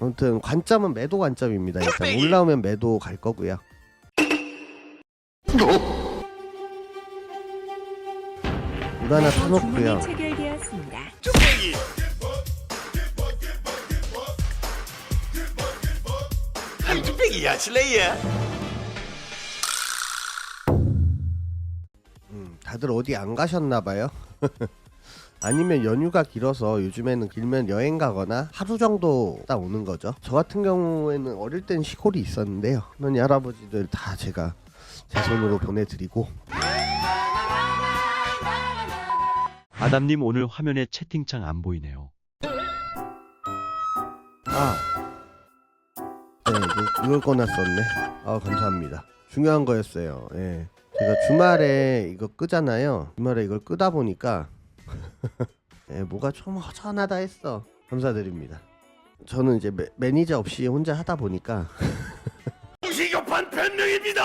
아무튼 관점은 매도 관점입니다. 일단! 올라오면 매도 갈 거고요. 물 하나 타놓고요. 주문이 체결되었습니다. 뚝배기 한 뚝배기야 실례야 음, 다들 어디 안 가셨나 봐요. 아니면 연휴가 길어서 요즘에는 길면 여행 가거나 하루 정도 딱 오는 거죠. 저 같은 경우에는 어릴 땐 시골이 있었는데요. 할머니 할아버지들 다 제가 제 손으로 보내드리고 아담님 오늘 화면에 채팅창 안 보이네요. 아, 네, 이거, 이걸 꺼놨었네. 아, 감사합니다. 중요한 거였어요. 예. 제가 주말에 이거 끄잖아요. 주말에 이걸 끄다 보니까 예, 뭐가 좀 허전하다 했어. 감사드립니다. 저는 이제 매, 매니저 없이 혼자 하다 보니까 시급한 변명입니다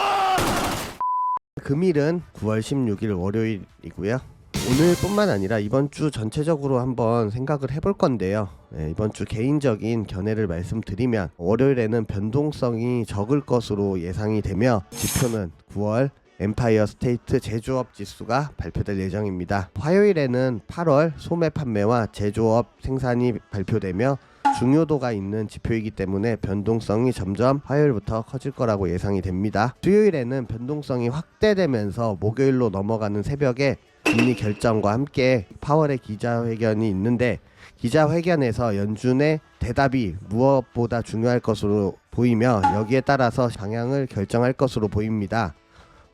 금일은 9월 16일 월요일이고요. 오늘뿐만 아니라 이번 주 전체적으로 한번 생각을 해볼 건데요. 네, 이번 주 개인적인 견해를 말씀드리면 월요일에는 변동성이 적을 것으로 예상이 되며 지표는 9월 엠파이어 스테이트 제조업 지수가 발표될 예정입니다. 화요일에는 8월 소매 판매와 제조업 생산이 발표되며 중요도가 있는 지표이기 때문에 변동성이 점점 화요일부터 커질 거라고 예상이 됩니다. 수요일에는 변동성이 확대되면서 목요일로 넘어가는 새벽에 금리 결정과 함께 파월의 기자회견이 있는데 기자회견에서 연준의 대답이 무엇보다 중요할 것으로 보이며 여기에 따라서 방향을 결정할 것으로 보입니다.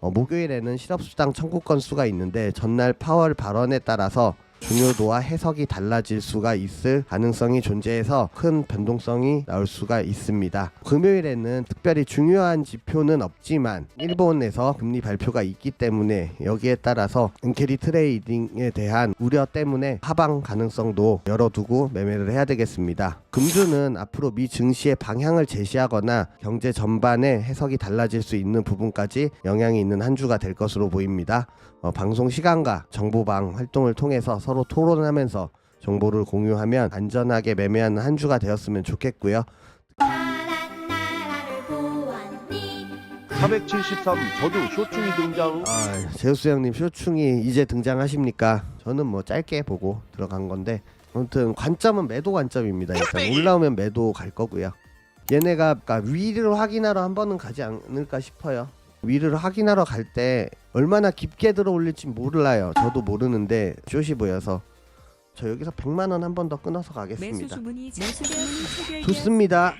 어, 목요일에는 실업수당 청구 건수가 있는데 전날 파월 발언에 따라서 중요도와 해석이 달라질 수가 있을 가능성이 존재해서 큰 변동성이 나올 수가 있습니다. 금요일에는 특별히 중요한 지표는 없지만 일본에서 금리 발표가 있기 때문에 여기에 따라서 엔캐리 트레이딩에 대한 우려 때문에 하방 가능성도 열어두고 매매를 해야 되겠습니다. 금주는 앞으로 미 증시의 방향을 제시하거나 경제 전반의 해석이 달라질 수 있는 부분까지 영향이 있는 한 주가 될 것으로 보입니다. 어, 방송 시간과 정보방 활동을 통해서 서로 토론하면서 정보를 공유하면 안전하게 매매하는 한 주가 되었으면 좋겠고요. 파란 나라를 보았니 473 저도 쇼충이 등장 아, 제우스 형님 쇼충이 이제 등장하십니까? 저는 뭐 짧게 보고 들어간 건데 아무튼 관점은 매도 관점입니다. 일단 뚝배기! 올라오면 매도 갈 거고요. 얘네가 그러니까 위를 확인하러 한 번은 가지 않을까 싶어요. 위를 확인하러 갈 때 얼마나 깊게 들어올릴지 몰라요. 저도 모르는데 숏이 보여서 저 여기서 100만 원 한 번 더 끊어서 매수 가겠습니다. 주문이 매수 주문이. 좋습니다.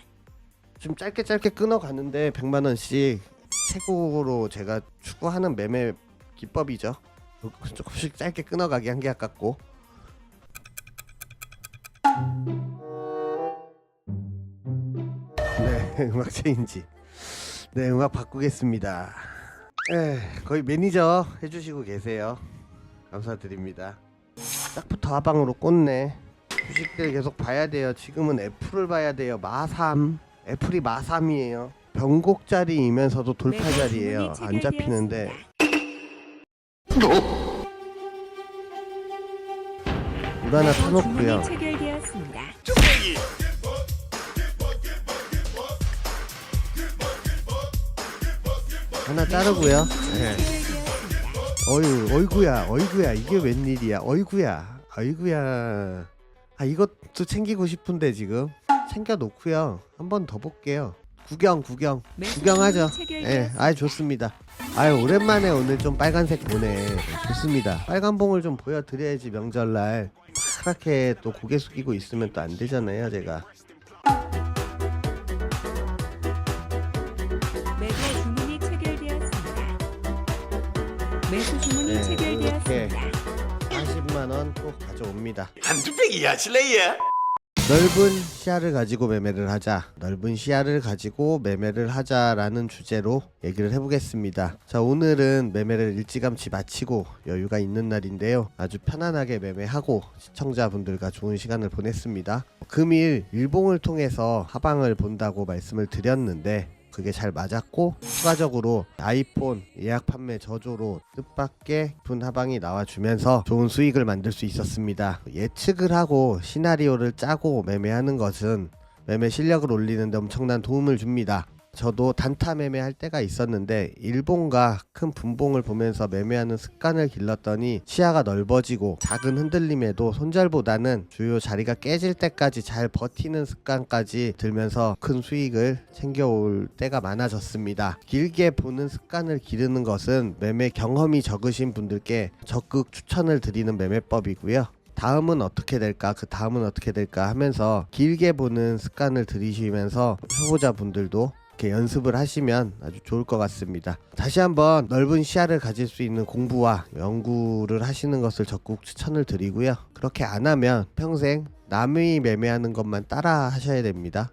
좀 짧게 짧게 끊어 가는데 100만 원씩 최고로 제가 추구하는 매매 기법이죠. 조금씩 짧게 끊어 가기 한 게 아깝고. 네, 음악 체인지. 네, 음악 바꾸겠습니다. 에, 거의 매니저 해주시고 계세요. 감사드립니다. 딱부터 하방으로 꽂네. 주식들 계속 봐야 돼요. 지금은 애플을 봐야 돼요. 마삼. 애플이 마삼이에요. 변곡 자리이면서도 돌파 자리예요. 매수 주문이 안 잡히는데 매수 타놓고요. 하나 자르고요. 네. 어유, 어이구야, 어이구야, 이게 웬일이야, 어이구야, 어이구야. 아 이것도 챙기고 싶은데 지금 챙겨 놓고요. 한 번 더 볼게요. 구경, 구경, 구경하죠. 예, 체결되었습니다. 아 좋습니다. 아유 오랜만에 오늘 좀 빨간색 보네. 좋습니다. 빨간 봉을 좀 보여드려야지 명절날 파랗게 또 고개 숙이고 있으면 또 안 되잖아요, 제가. 매수 주문이 네, 체결되었습니다. 40만 원또 가져옵니다. 한 뚝배기야 실례야 넓은 시야를 가지고 매매를 하자. 넓은 시야를 가지고 매매를 하자라는 주제로 얘기를 해보겠습니다. 자, 오늘은 매매를 일찌감치 마치고 여유가 있는 날인데요. 아주 편안하게 매매하고 시청자분들과 좋은 시간을 보냈습니다. 금일 일봉을 통해서 하방을 본다고 말씀을 드렸는데 그게 잘 맞았고 추가적으로 아이폰 예약 판매 저조로 뜻밖의 깊은 하방이 나와주면서 좋은 수익을 만들 수 있었습니다. 예측을 하고 시나리오를 짜고 매매하는 것은 매매 실력을 올리는데 엄청난 도움을 줍니다. 저도 단타 매매할 때가 있었는데 일봉과 큰 분봉을 보면서 매매하는 습관을 길렀더니 시야가 넓어지고 작은 흔들림에도 손절보다는 주요 자리가 깨질 때까지 잘 버티는 습관까지 들면서 큰 수익을 챙겨올 때가 많아졌습니다. 길게 보는 습관을 기르는 것은 매매 경험이 적으신 분들께 적극 추천을 드리는 매매법이고요. 다음은 어떻게 될까 그 다음은 어떻게 될까 하면서 길게 보는 습관을 들이시면서 초보자분들도 이렇게 연습을 하시면 아주 좋을 것 같습니다. 다시 한번 넓은 시야를 가질 수 있는 공부와 연구를 하시는 것을 적극 추천을 드리고요. 그렇게 안 하면 평생 남의 매매하는 것만 따라 하셔야 됩니다.